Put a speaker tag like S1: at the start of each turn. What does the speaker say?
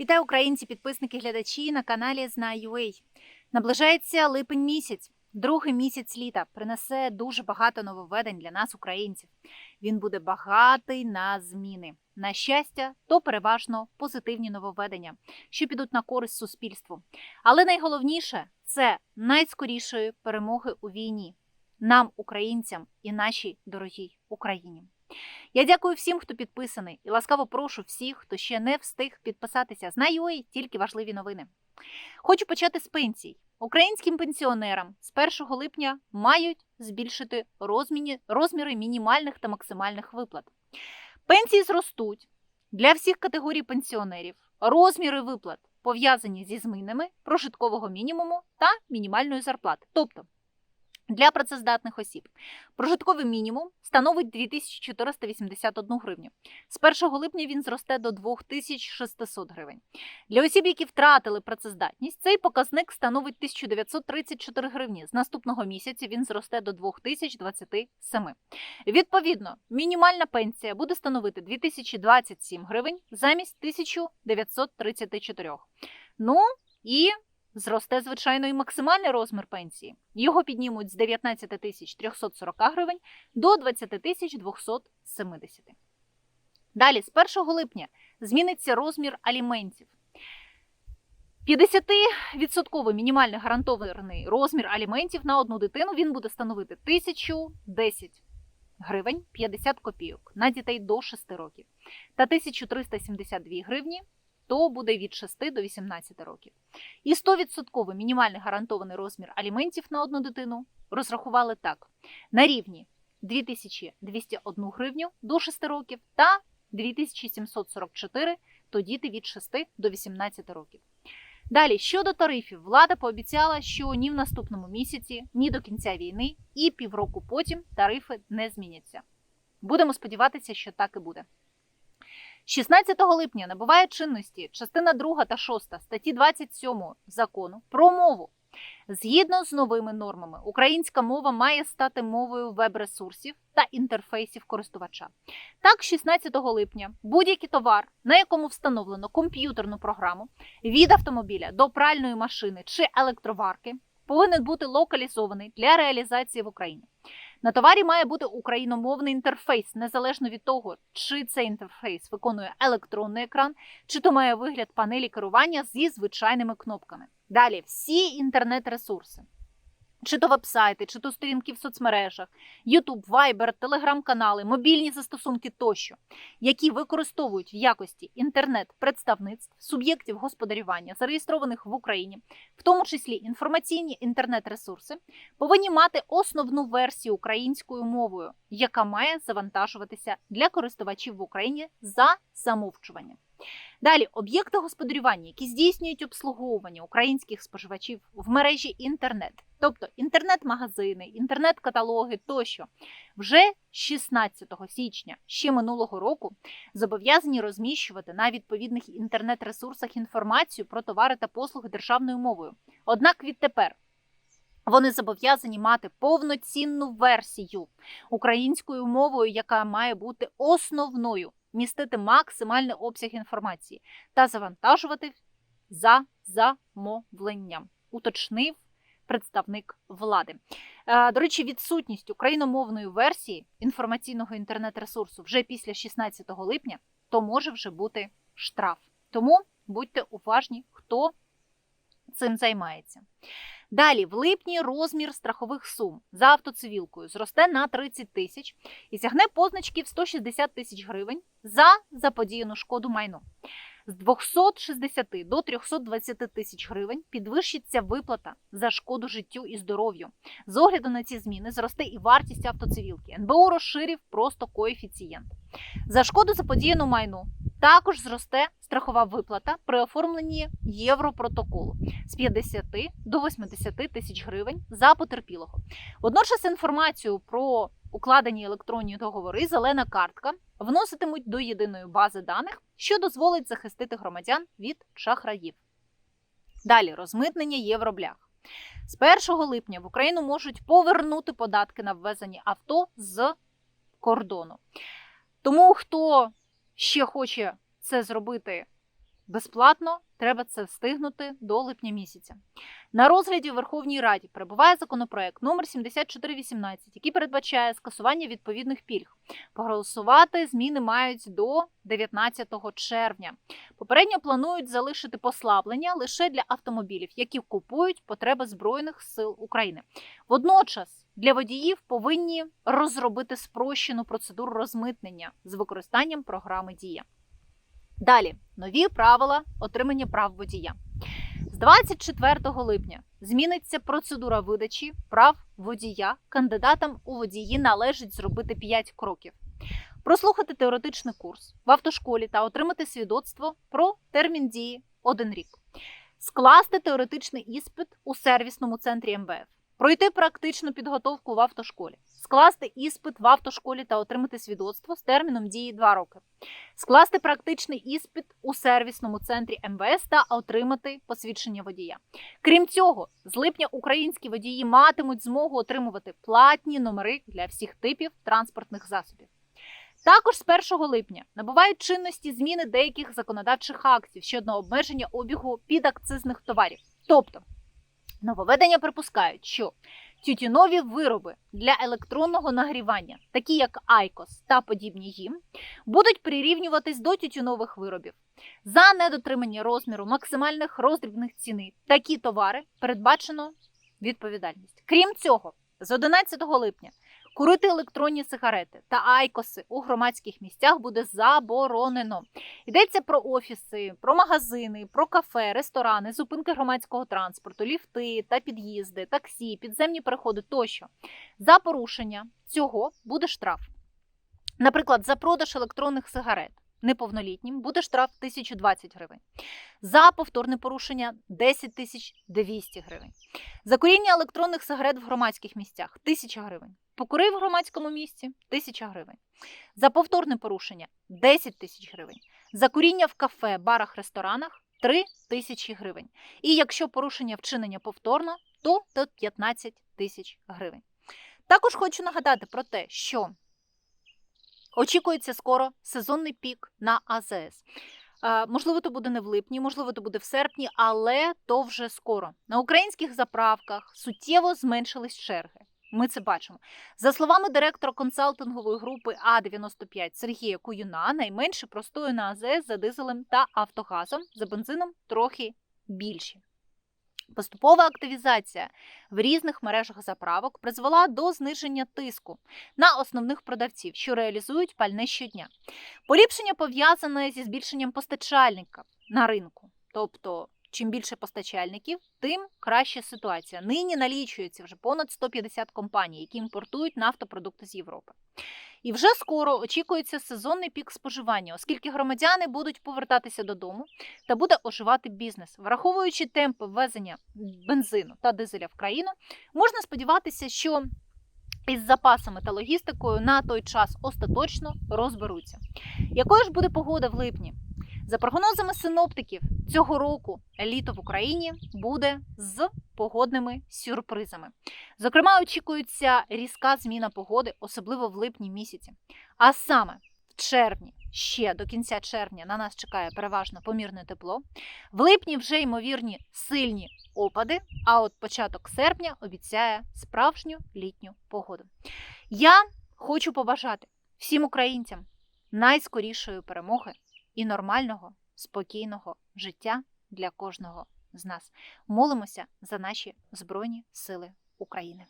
S1: Вітаю українці, підписники, глядачі на каналі Знаю.ua. Наближається липень місяць. Другий місяць літа принесе дуже багато нововведень для нас, українців. Він буде багатий на зміни. На щастя, то переважно позитивні нововведення, що підуть на користь суспільству. Але найголовніше це найскорішої перемоги у війні нам, українцям і нашій дорогій Україні. Я дякую всім, хто підписаний, і ласкаво прошу всіх, хто ще не встиг підписатися. Знаю ой, тільки важливі новини. Хочу почати з пенсій. Українським пенсіонерам з 1 липня мають збільшити розміни, розміри мінімальних та максимальних виплат. Пенсії зростуть для всіх категорій пенсіонерів. Розміри виплат пов'язані зі змінами прожиткового мінімуму та мінімальної зарплати. Тобто для працездатних осіб прожитковий мінімум становить 2481 гривню. З 1 липня він зросте до 2600 гривень. Для осіб, які втратили працездатність, цей показник становить 1934 гривні. З наступного місяця він зросте до 2027. Відповідно, мінімальна пенсія буде становити 2027 гривень замість 1934. Ну і Зросте, звичайно, і максимальний розмір пенсії. Його піднімуть з 19 тисяч 340 гривень до 20 тисяч 270. Далі, з 1 липня, зміниться розмір аліментів. 50% мінімальний гарантований розмір аліментів на одну дитину він буде становити 1010 гривень 50 копійок на дітей до 6 років та 1372 гривні то буде від 6 до 18 років. І 100% мінімальний гарантований розмір аліментів на одну дитину розрахували так: на рівні 2201 гривню до 6 років та 2744 то діти від 6 до 18 років. Далі, щодо тарифів, влада пообіцяла, що ні в наступному місяці, ні до кінця війни, і півроку потім тарифи не зміняться. Будемо сподіватися, що так і буде. 16 липня набуває чинності частина 2 та 6 статті 27 закону про мову. Згідно з новими нормами, українська мова має стати мовою веб-ресурсів та інтерфейсів користувача. Так, 16 липня будь-який товар, на якому встановлено комп'ютерну програму від автомобіля до пральної машини чи електроварки, повинен бути локалізований для реалізації в Україні. На товарі має бути україномовний інтерфейс, незалежно від того, чи цей інтерфейс виконує електронний екран, чи то має вигляд панелі керування зі звичайними кнопками. Далі всі інтернет-ресурси. Чи то вебсайти, чи то сторінки в соцмережах, YouTube, Viber, телеграм-канали, мобільні застосунки тощо, які використовують в якості інтернет-представництв суб'єктів господарювання, зареєстрованих в Україні, в тому числі інформаційні інтернет-ресурси, повинні мати основну версію українською мовою, яка має завантажуватися для користувачів в Україні за замовчуванням. Далі об'єкти господарювання, які здійснюють обслуговування українських споживачів в мережі інтернет, тобто інтернет-магазини, інтернет-каталоги тощо, вже 16 січня ще минулого року зобов'язані розміщувати на відповідних інтернет-ресурсах інформацію про товари та послуги державною мовою. Однак відтепер. Вони зобов'язані мати повноцінну версію українською мовою, яка має бути основною містити максимальний обсяг інформації та завантажувати за замовленням, уточнив представник влади. Е, До речі, відсутність україномовної версії інформаційного інтернет-ресурсу вже після 16 липня то може вже бути штраф. Тому будьте уважні, хто цим займається. Далі, в липні розмір страхових сум за автоцивілкою зросте на 30 тисяч і сягне позначки в 160 тисяч гривень за заподіяну шкоду майну. З 260 до 320 тисяч гривень підвищиться виплата за шкоду життю і здоров'ю. З огляду на ці зміни зросте і вартість автоцивілки. НБУ розширив просто коефіцієнт. За шкоду заподіяну майну також зросте страхова виплата при оформленні Європротоколу з 50 до 80 тисяч гривень за потерпілого. Водночас інформацію про укладені електронні договори зелена картка вноситимуть до єдиної бази даних, що дозволить захистити громадян від шахраїв. Далі розмитнення євроблях. З 1 липня в Україну можуть повернути податки на ввезені авто з кордону. Тому хто ще хоче це зробити Безплатно треба це встигнути до липня місяця. На розгляді в Верховній Раді перебуває законопроект номер 7418, який передбачає скасування відповідних пільг. Проголосувати зміни мають до 19 червня. Попередньо планують залишити послаблення лише для автомобілів, які купують потреби Збройних сил України. Водночас для водіїв повинні розробити спрощену процедуру розмитнення з використанням програми Дія. Далі нові правила отримання прав водія. З 24 липня зміниться процедура видачі прав водія. Кандидатам у водії належить зробити 5 кроків. Прослухати теоретичний курс в автошколі та отримати свідоцтво про термін дії 1 рік. Скласти теоретичний іспит у сервісному центрі МВФ. Пройти практичну підготовку в автошколі, скласти іспит в автошколі та отримати свідоцтво з терміном дії 2 роки, скласти практичний іспит у сервісному центрі МВС та отримати посвідчення водія. Крім цього, з липня українські водії матимуть змогу отримувати платні номери для всіх типів транспортних засобів. Також з 1 липня набувають чинності зміни деяких законодавчих актів щодо обмеження обігу підакцизних товарів. Тобто Нововведення припускають, що тютюнові вироби для електронного нагрівання, такі як Айкос та подібні їм, будуть прирівнюватись до тютюнових виробів. За недотримання розміру максимальних роздрібних ціни такі товари передбачено відповідальність. Крім цього, з 11 липня курити електронні сигарети та айкоси у громадських місцях буде заборонено. Йдеться про офіси, про магазини, про кафе, ресторани, зупинки громадського транспорту, ліфти та під'їзди, таксі, підземні переходи тощо. За порушення цього буде штраф. Наприклад, за продаж електронних сигарет неповнолітнім буде штраф 1020 гривень. За повторне порушення 10 тисяч 200 гривень. За куріння електронних сигарет в громадських місцях 1000 гривень. Покурив в громадському місці 1000 гривень. За повторне порушення 10 тисяч гривень. За куріння в кафе, барах, ресторанах 3 тисячі гривень. І якщо порушення вчинення повторно, то до 15 тисяч гривень. Також хочу нагадати про те, що очікується скоро сезонний пік на АЗС. Можливо, то буде не в липні, можливо, то буде в серпні, але то вже скоро. На українських заправках суттєво зменшились черги. Ми це бачимо. За словами директора консалтингової групи А95 Сергія Куюна, найменше простою на АЗС за дизелем та автогазом, за бензином трохи більші. Поступова активізація в різних мережах заправок призвела до зниження тиску на основних продавців, що реалізують пальне щодня. Поліпшення пов'язане зі збільшенням постачальника на ринку. Тобто, чим більше постачальників, тим краща ситуація. Нині налічується вже понад 150 компаній, які імпортують нафтопродукти з Європи. І вже скоро очікується сезонний пік споживання, оскільки громадяни будуть повертатися додому та буде оживати бізнес. Враховуючи темпи ввезення бензину та дизеля в країну, можна сподіватися, що із запасами та логістикою на той час остаточно розберуться. Якою ж буде погода в липні? За прогнозами синоптиків, цього року літо в Україні буде з погодними сюрпризами. Зокрема, очікується різка зміна погоди, особливо в липні місяці. А саме в червні, ще до кінця червня, на нас чекає переважно помірне тепло. В липні вже ймовірні сильні опади. А от початок серпня обіцяє справжню літню погоду. Я хочу побажати всім українцям найскорішої перемоги і нормального, спокійного життя для кожного з нас. Молимося за наші Збройні Сили України.